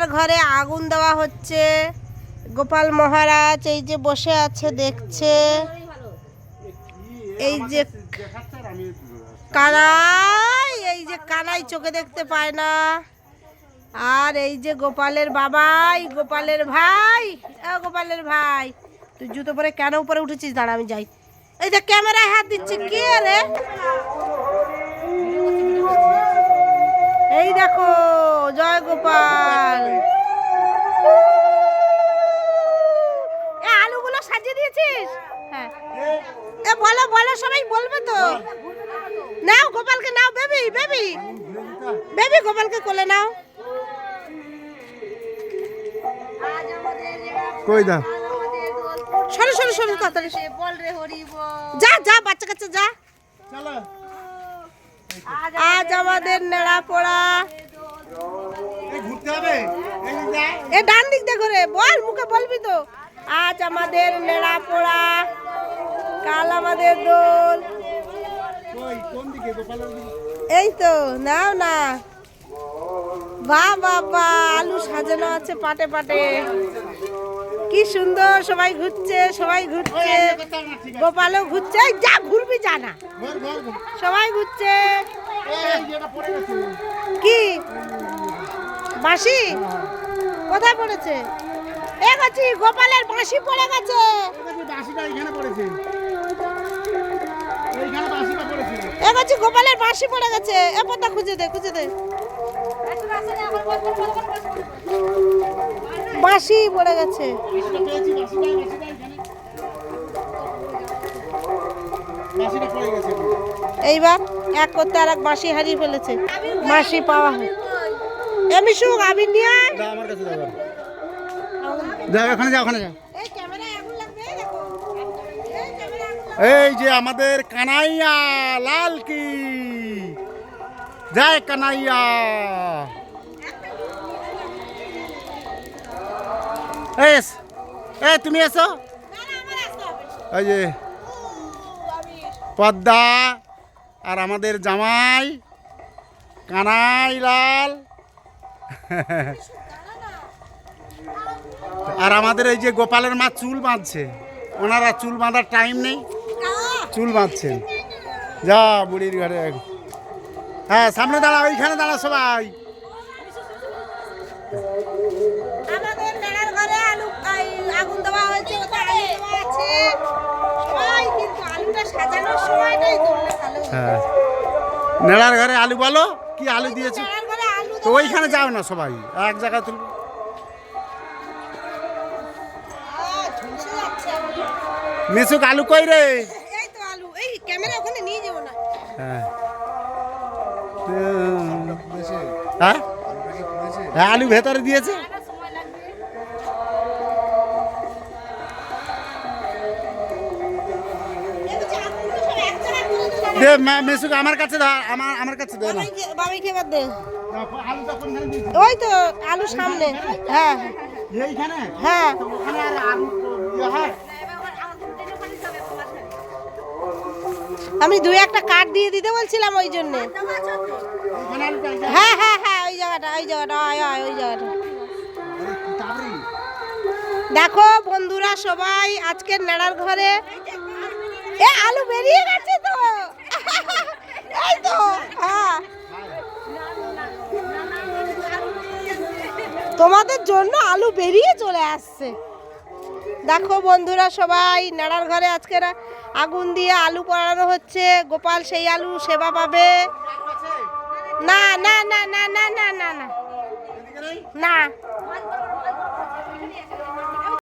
নেড়ার ঘরে আগুন দেওয়া হচ্ছে। গোপাল মহারাজ এই যে বসে আছে, দেখছে। এই যে কানাই, এই যে কানাই চোখে দেখতে পায় না। আর এই যে গোপালের বাবাই, গোপালের ভাই। গোপালের ভাই, তুই জুতো পরে কেন উপরে উঠেছিস? দাঁড়া, আমি যাই। এই যে ক্যামেরায় হাত দিচ্ছে, কে রে? এই দেখো, জয় গোপাল। এ আলুগুলো সাজিয়ে দিয়েছিস? হ্যাঁ। এ বলো বলো সবাই বলবে তো। নাও গোপালকে নাও বেবি বেবি। বেবি গোপালকে কোলে নাও। কই দা? সরো সরো সরো তাড়াতাড়ি। যা যা বাচ্চা কাচ্চা যা। আজ আমাদের নেড়া পোড়া এ ডান দিক দেখো রে বল মুখে বলবি তো। আজ আমাদের নেড়া পোড়া কাল আমাদের দোল। এই তো নাও না। বা বাবা আলু সাজানো আছে পাটে পাটে। কি সুন্দর সবাই ঘুরছে সবাই ঘুরছে। গোপালও ঘুরছে। যা ঘুরবি যা না। ঘর ঘর ঘর। সবাই ঘুরছে। কি? বাঁশি কোথায় পড়েছে? এ গেছি গোপালের বাঁশি পড়ে গেছে। বাঁশিটা এ গেছি গোপালের বাঁশি পড়ে গেছে। এ পথা খুঁজে দে খুঁজে দে। বাঁশি পড়ে গেছে। এইবার এক করতে আর এক বাঁশি হারিয়ে ফেলেছে। বাঁশি পাওয়া হয়। এমি সুখ আবির নিয়ে আমার কাছে যাও ওখানে যাও ওখানে যাও এই যে আমাদের কানাইয়া, লাল কি? জয় কানাইয়া। এস এ তুমি এসো। এই যে পদ্মা আর আমাদের জামাই, কানাই লাল। আর আমাদের এই যে গোপালের মা চুল বাঁধছে ওনারা চুল বাঁধার টাইম নেই। চুল বাঁধছেন। যা বুড়ির ঘরে। হ্যাঁ সামনে দাঁড়া ওইখানে দাঁড়া সবাই। নেড়ার হ্যাঁ। ঘরে আলু বলো কি আলু দিয়েছ? তো ওইখানে যাও না সবাই। এক জায়গায় তুলবে। মিশুক আলু কই রে? এই তো আলু এই ক্যামেরা ওখানে নিয়ে যাব না। হ্যাঁ। হ্যাঁ? হ্যাঁ আলু ভেতরে দিয়েছে। দে মা- মিশুক আমার কাছে দাও আমার আমার কাছে দে না। বাবাইকে বাবাইকে দে। ওই তো আলু সামনে। হ্যাঁ। হ্যাঁ। হয়। আমি দুই একটা কাঠ দিয়ে দিতে বলছিলাম ওই জন্য। হ্যাঁ হ্যাঁ হ্যাঁ ওই জায়গাটা ওই জায়গাটা ওই জায়গাটা? দেখো বন্ধুরা সবাই আজকের নেড়ার ঘরে। এ আলু বেরিয়ে গেছে তো। তোমাদের জন্য আলু বেরিয়ে চলে আসছে। দেখো বন্ধুরা সবাই, নাড়ার ঘরে আজকে আগুন দিয়ে আলু পড়ানো হচ্ছে। গোপাল সেই আলু সেবা পাবে। না না না না না না না না। না।